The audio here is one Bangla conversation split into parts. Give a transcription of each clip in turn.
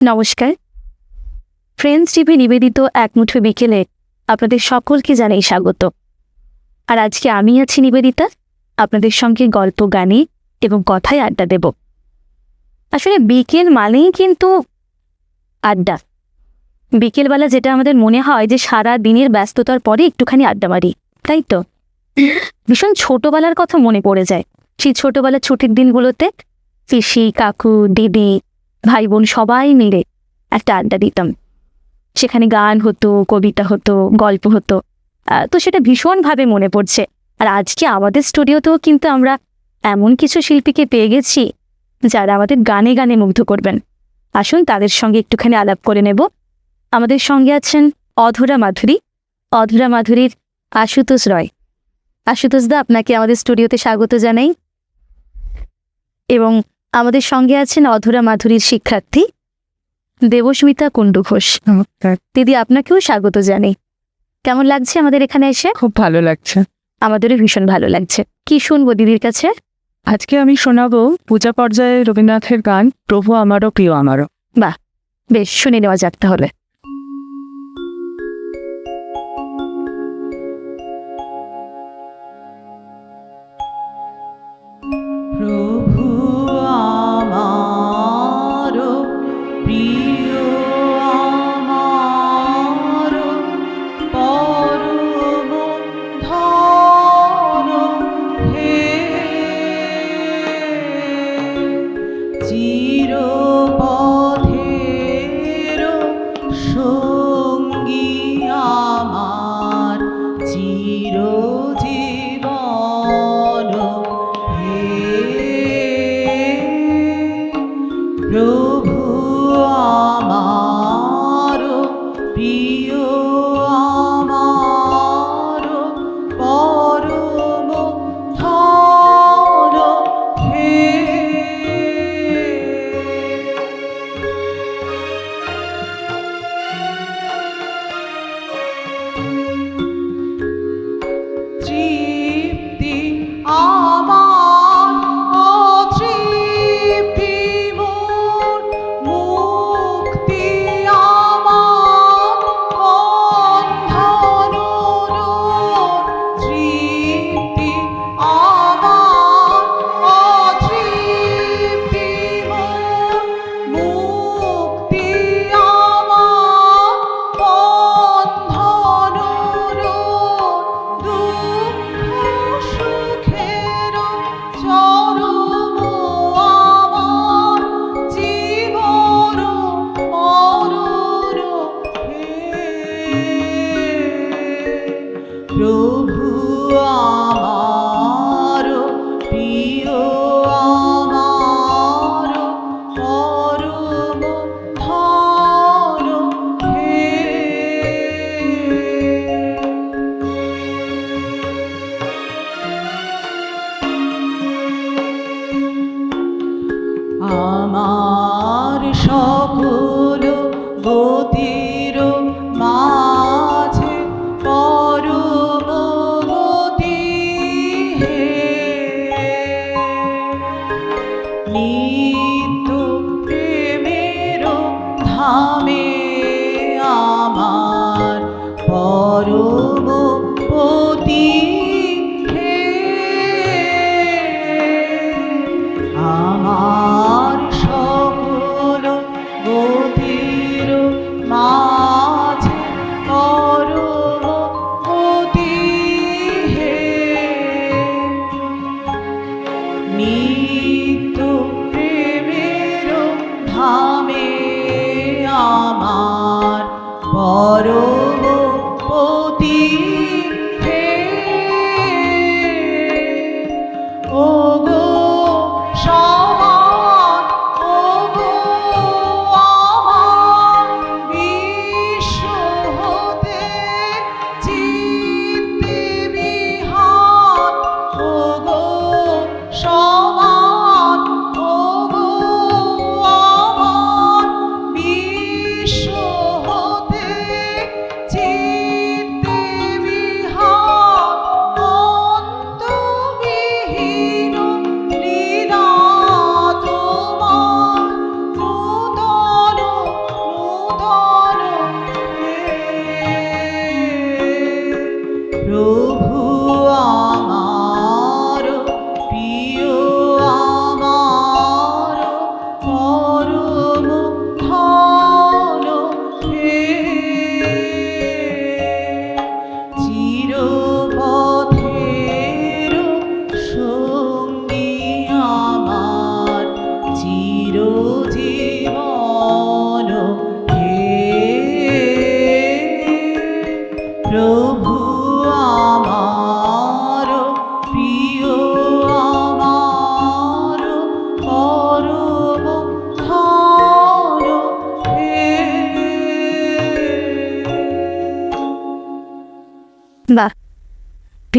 নমস্কার। ফ্রেন্ডস টিভি নিবেদিত এক মুঠো বিকেলে আপনাদের সকলকে জানাই স্বাগত। আর আজকে আমি আছি নিবেদিতা, আপনাদের সঙ্গে গল্প, গানে এবং কথায় আড্ডা দেব। আসলে বিকেল মানেই কিন্তু আড্ডা। বিকেলবেলা যেটা আমাদের মনে হয় যে সারা দিনের ব্যস্ততার পরে একটুখানি আড্ডা মারি, তাই তো? ভীষণ ছোটবেলার কথা মনে পড়ে যায়। সেই ছোটবেলার ছুটির দিনগুলোতে পিসি, কাকু, দিদি ভাই বোন সবাই মিলে একটা আড্ডা দিতাম। সেখানে গান হতো, কবিতা হতো, গল্প হতো। তো সেটা ভীষণভাবে মনে পড়ছে। আর আজকে আমাদের স্টুডিওতেও কিন্তু আমরা এমন কিছু শিল্পীকে পেয়ে গেছি যারা আমাদের গানে গানে মুগ্ধ করবেন। আসুন তাদের সঙ্গে একটুখানি আলাপ করে নেব। আমাদের সঙ্গে আছেন অধরা মাধুরী। অধরা মাধুরীর আশুতোষ রয়। আশুতোষ দা, আপনাকে আমাদের স্টুডিওতে স্বাগত জানাই। এবং আমাদের সঙ্গে আছেন অধুরা মাধুরীর শিক্ষার্থী দেবস্মিতা কুণ্ডু ঘোষ। নমস্কার। দিদি আপনাকেও স্বাগত জানাই। কেমন লাগছে আমাদের এখানে এসে? খুব ভালো লাগছে। আমাদেরও ভীষণ ভালো লাগছে। কি শুনব দিদির কাছে? আজকে আমি শোনাবো পূজা পর্যায়ে রবীন্দ্রনাথের গান প্রভু আমারও প্রিয় আমারও। বাহ বেশ শুনে নেওয়া যাক তাহলে। প্রভু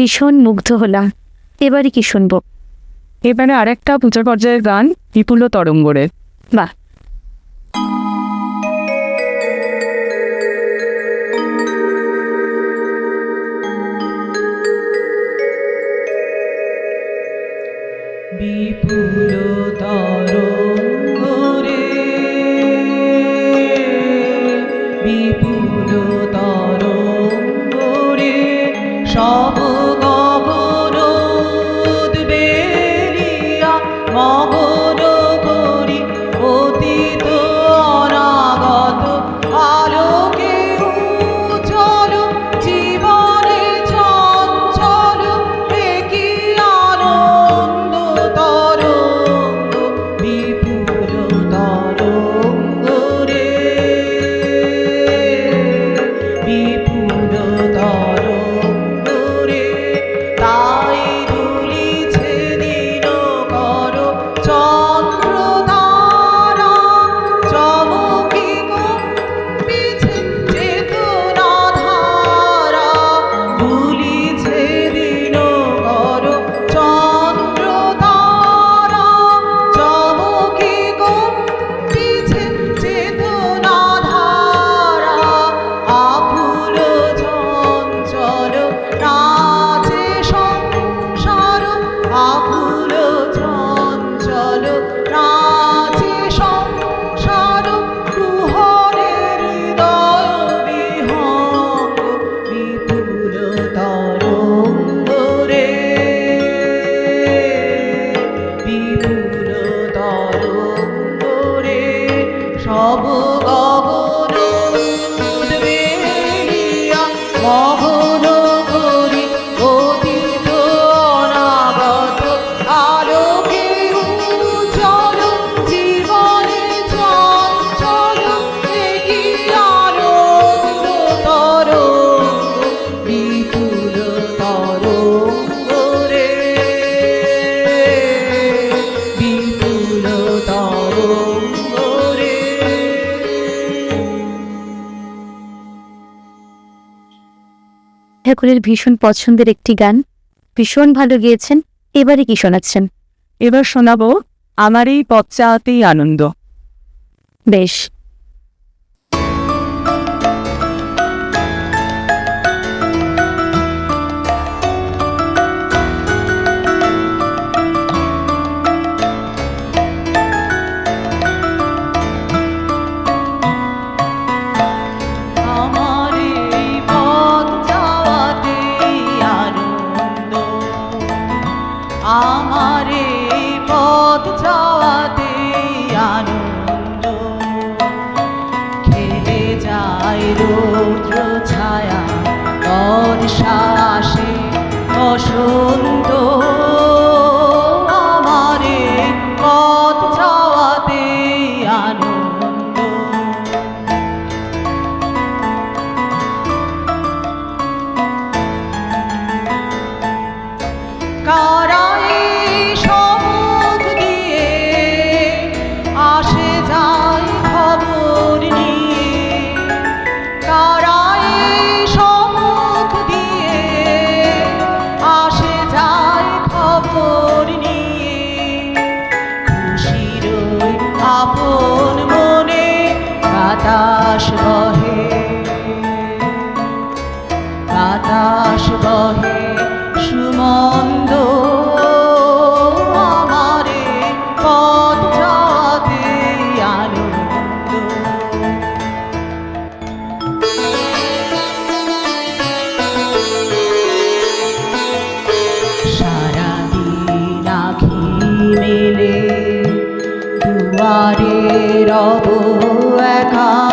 ভীষণ মুগ্ধ হলাম। এবারে কি শুনব? এবারে আরেকটা পূজা পর্যায়ের গান বিপুল তরঙ্গরের বাহ। বিপুল বিপুল সব ঠাকুরের ভীষণ পছন্দের একটি গান। ভীষণ ভালো গিয়েছেন এবারে কি শোনাচ্ছেন? এবার শোনাবো আমার এই পথ আনন্দ। বেশ। তোমারে রব একা।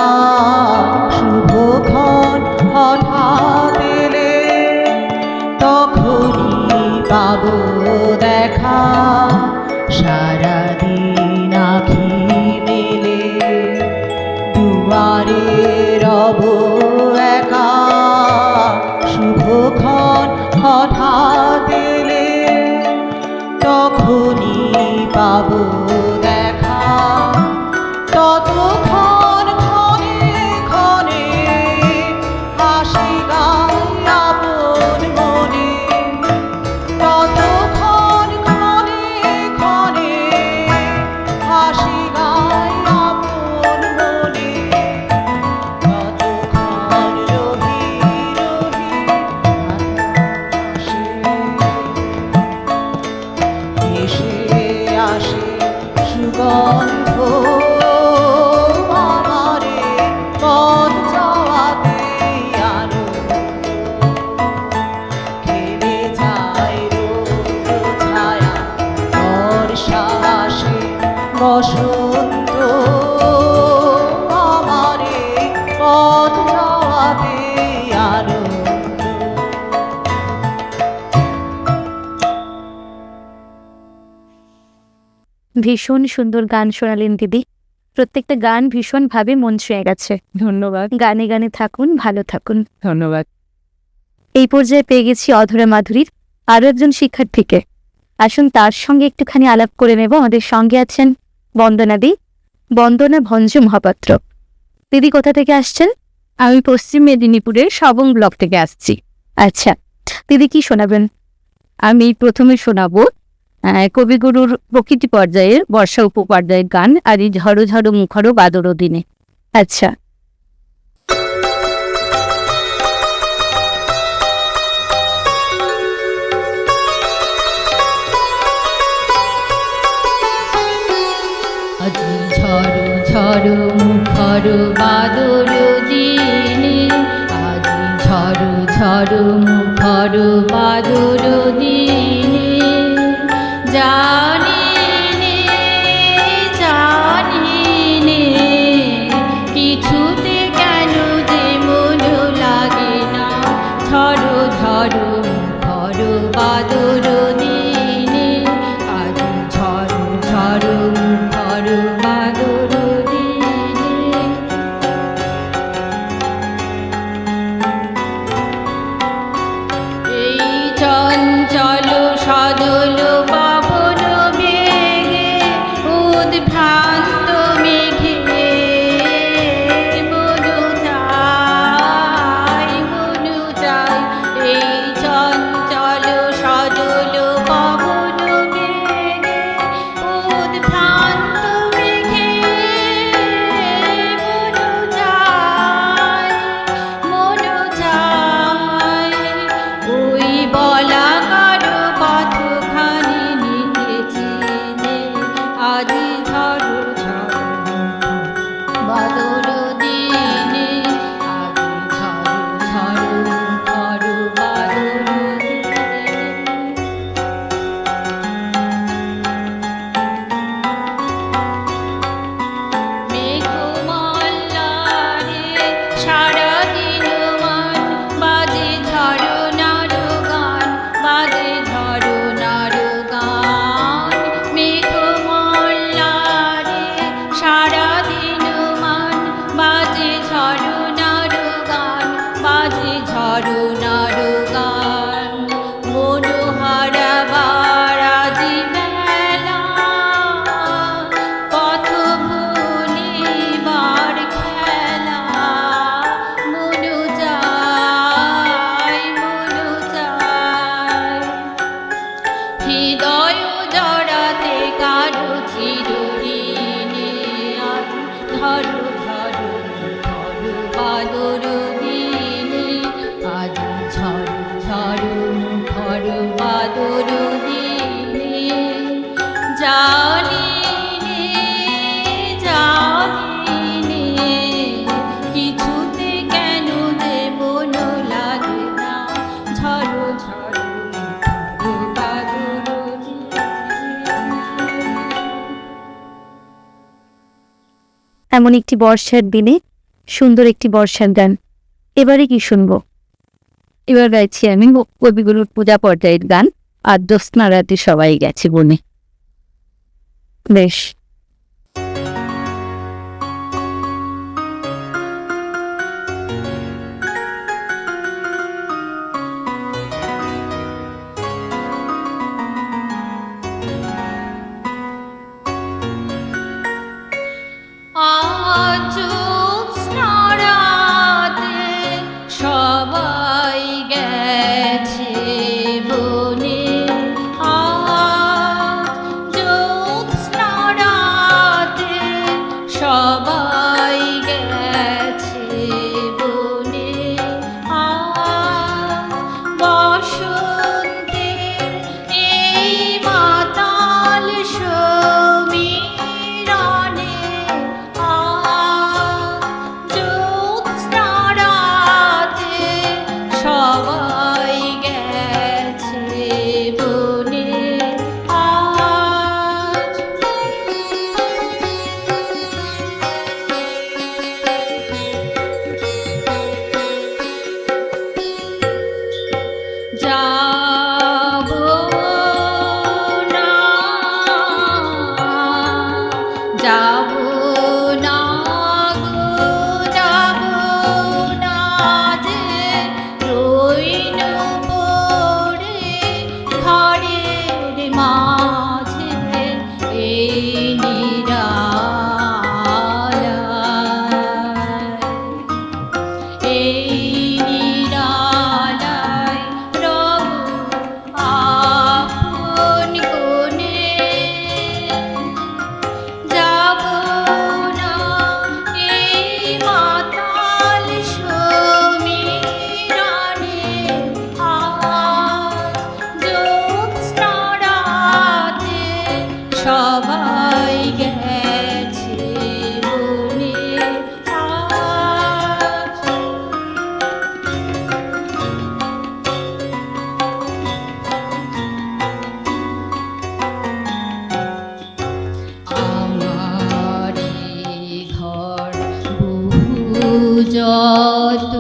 vida. ভীষণ সুন্দর গান শোনালেন দিদি। প্রত্যেকটা গান ভীষণভাবে মন ছুঁয়ে গেছে। ধন্যবাদ। গানে গানে থাকুন ভালো থাকুন। ধন্যবাদ। এই পর্যায়ে পেয়ে গেছি অধরা মাধুরীর আরও একজন শিক্ষার্থীকে। আসুন তার সঙ্গে একটুখানি আলাপ করে নেব। আমাদের সঙ্গে আছেন বন্দনা দি বন্দনা ভঞ্জ মহাপাত্র। দিদি কোথা থেকে আসছেন? আমি পশ্চিম মেদিনীপুরের সবং ব্লক থেকে আসছি। আচ্ছা দিদি কি শোনাবেন? আমি প্রথমে শোনাবো কবিগুরুর প্রকৃতি পর্যায়ের বর্ষা উপপর্যায়ের গান আর এই ঝড়ো ঝড়ো মুখরো বাদরো দিনে আচ্ছা। ঝড়ো ঝড়ো মুখর বাদর দিনে আজি ঝড়ো ঝড়ো মুখর বাদর দিনে এমন একটি বর্ষার দিনে সুন্দর একটি বর্ষার গান। এবারে কি শুনব? এবার গাইছি আমি কবিগুরুর পূজা পর্যায়ের গান। আর জ্যোৎস্না সবাই গেছে বনে। বেশ। যত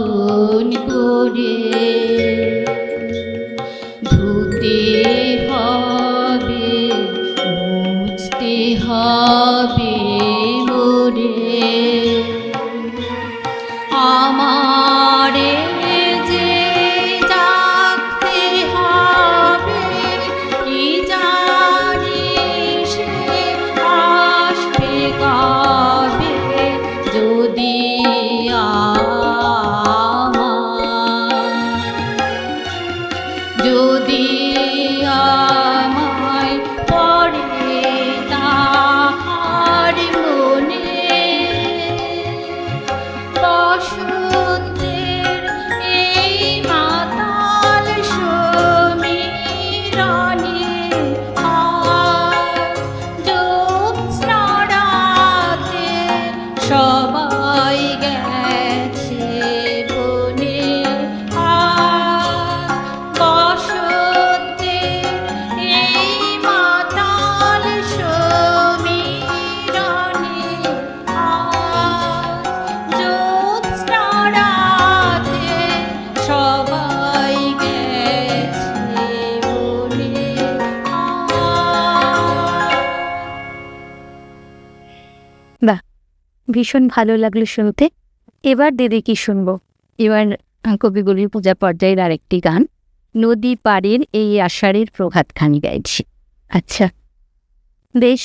ভীষণ ভালো লাগল শুনতে। এবার দিদি কি শুনব? এবার কবিগুলির পূজা পর্যায়ের আরেকটি গান, নদী পাড়ের এই আষাঢ়ের প্রভাতখানি গাইছি। আচ্ছা বেশ।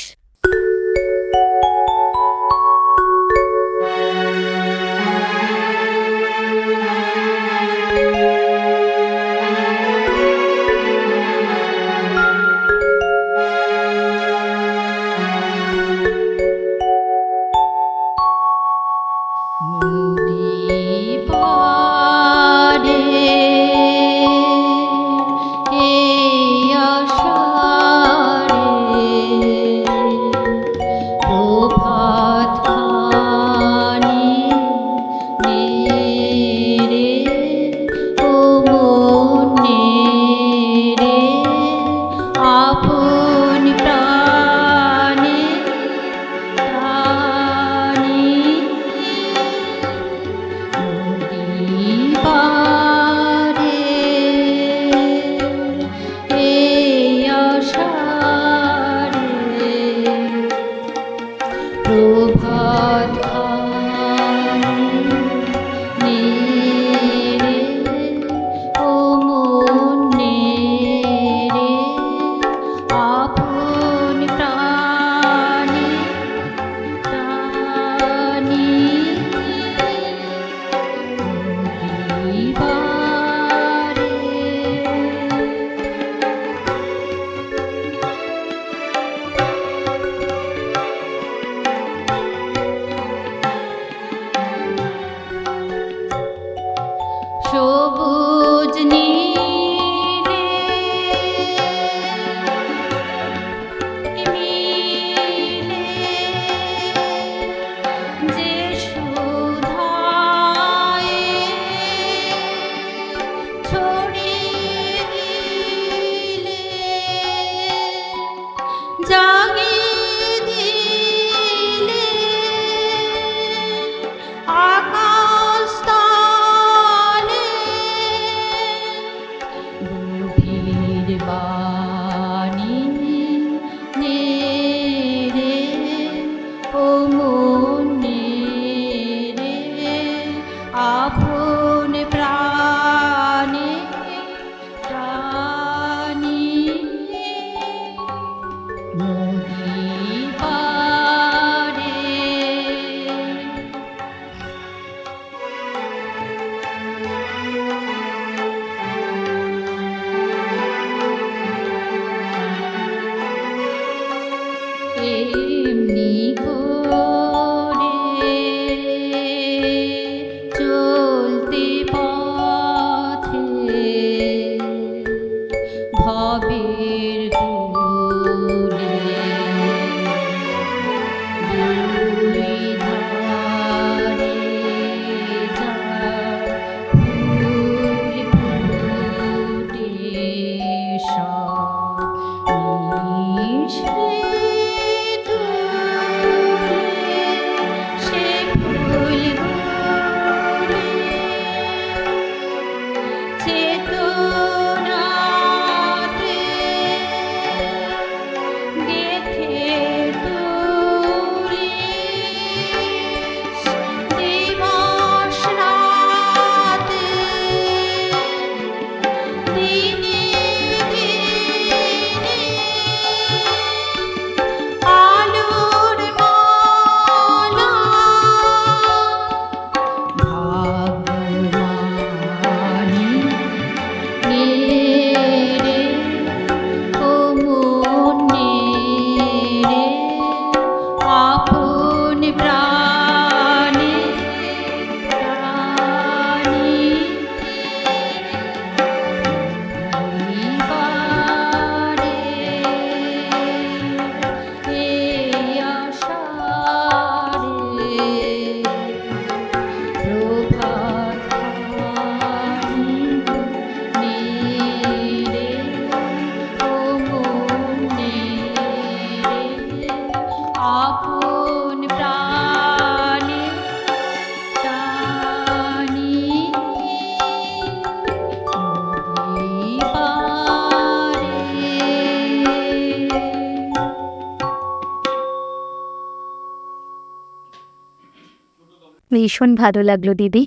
ভীষণ ভালো লাগল, দিদি।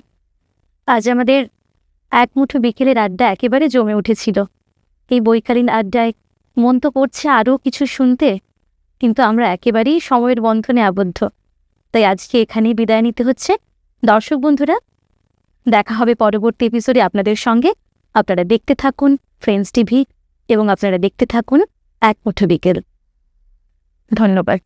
আজ আমাদের এক মুঠো বিকেলের আড্ডা একেবারে জমে উঠেছিল। এই বৈকালীন আড্ডায় মন তো করছে আরও কিছু শুনতে। কিন্তু আমরা একেবারেই সময়ের বন্ধনে আবদ্ধ। তাই আজকে এখানেই বিদায় নিতে হচ্ছে। দর্শক বন্ধুরা, দেখা হবে পরবর্তী এপিসোডে আপনাদের সঙ্গে। আপনারা দেখতে থাকুন ফ্রেন্ডস টিভি এবং আপনারা দেখতে থাকুন এক মুঠো বিকেল। ধন্যবাদ।